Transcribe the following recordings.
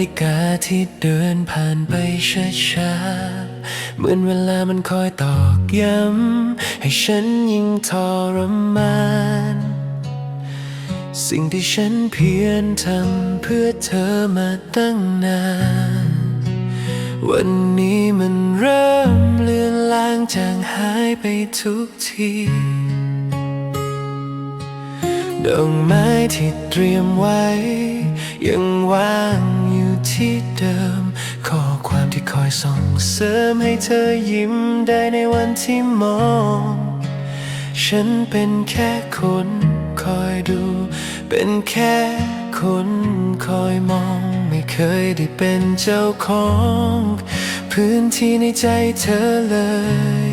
นาฬิกาที่เดินผ่านไปช้าๆ เหมือนเวลามันคอยตอกย้ำ ให้ฉันยิ่งทรมาน สิ่งที่ฉันเพียรทำเพื่อเธอมาตั้งนาน วันนี้มันเริ่มเลือนลางจางหายไปทุกทีดอกไม้ที่เตรียมไว้ ยังว่าง ที่เดิม ข้อความที่คอยส่งเสริมให้เธอยิ้มได้ในวันที่มอง ฉันเป็นแค่คนคอยดู เป็นแค่คนคอยมอง ไม่เคยได้เป็นเจ้าของ พื้นที่ในใจเธอเลย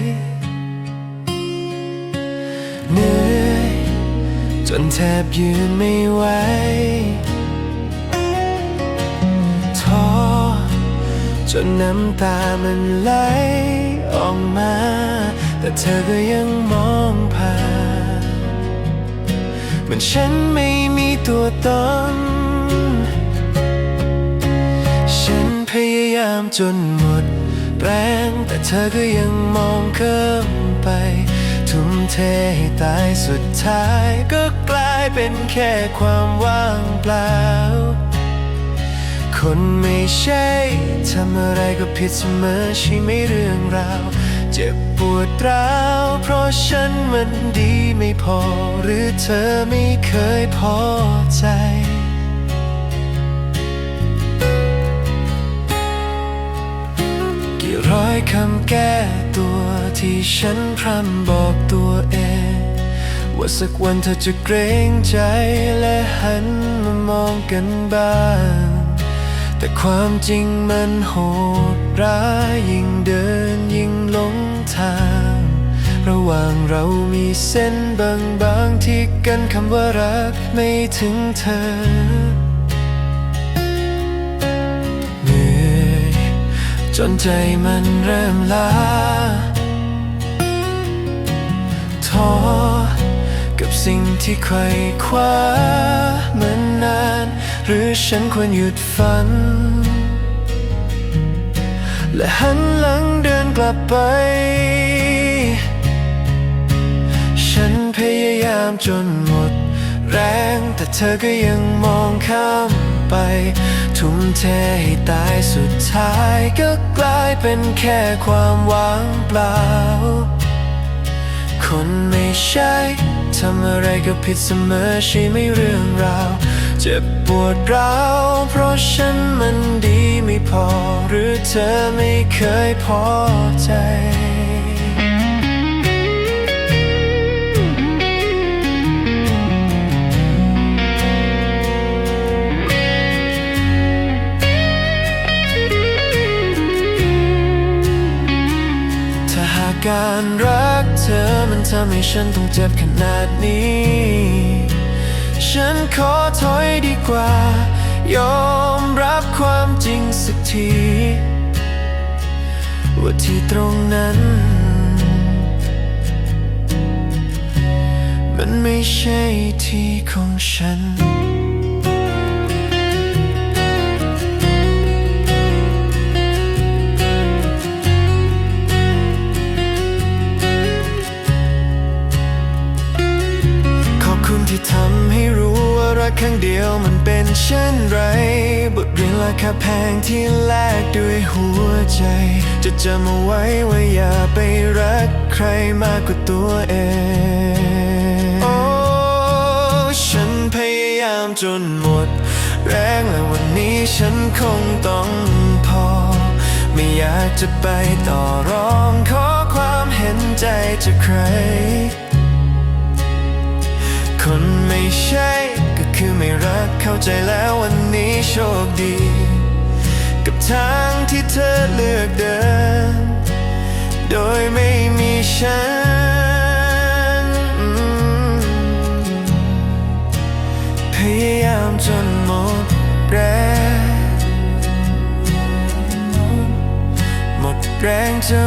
เหนื่อยจนแทบยืนไม่ไหว จนน้ำตามันไหลออกมา แต่เธอก็ยังมองผ่านมือนฉันไม่มีตัวตน ฉันพยายามจนหมดแรงแต่เธอก็ยังมองข้ามไปทุ่มเทให้ตายสุดท้ายก็กลายเป็นแค่ความว่างเปล่า คนไม่ใช่ ทำอะไรก็ผิดเสมอใช่ไหมเรื่องราว เจ็บปวดร้าวเพราะฉันมันดีไม่พอ หรือเธอไม่เคยพอใจกี่ร้อยคำแก้ตัวที่ฉันพร่ำบอกตัวเอง ว่าสักวันเธอจะเกรงใจและหันมามองกันบ้าง แต่ความจริงมันโหดร้ายยิ่งเดินยิ่งหลงทาง ระหว่างเรามีเส้นบางๆที่กันคำว่ารักไม่ถึงเธอ เหนื่อยจนใจมันเริ่มล้าท้อกับสิ่งที่ใครคว้ามานาน หรือฉันควรหยุดฝัน และหันหลังเดินกลับไป ฉันพยายามจนหมดแรงแต่เธอก็ยังมองข้ามไป ทุ่มเทให้ตายสุดท้ายก็กลายเป็นแค่ความว่างเปล่า คนไม่ใช่ทำอะไรก็ผิดเสมอใช่ไหมเรื่องราว จ็บปวดร้าวเพราะฉันมันดีไม่พอ หรือเธอไม่เคยพอใจถ้าหากการรักเธอมันทำให้ฉันต้องเจ็บขนาดนี้ ฉันขอถอยดีกว่า ยอมรับความจริงสักที ว่าที่ตรงนั้น มันไม่ใช่ที่ของฉัน กครั้งเดียวมันเป็นเช่นไร บทเรียนราคาแพงที่แลกด้วยหัวใจ จะจำเอาไว้ว่าอย่าไปรักใครมากกว่าตัวเอง โอ้ ฉันพยายามจนหมด แรงและวันนี้ฉันคงต้องพอ ไม่อยากจะไปต่อรองขอความเห็นใจจากใคร ใจแล้ววันนี้โชคดี กับทางที่เธอเลือกเดิน โดยไม่มีฉัน พยายามจนหมดแรงหมดแรงจะ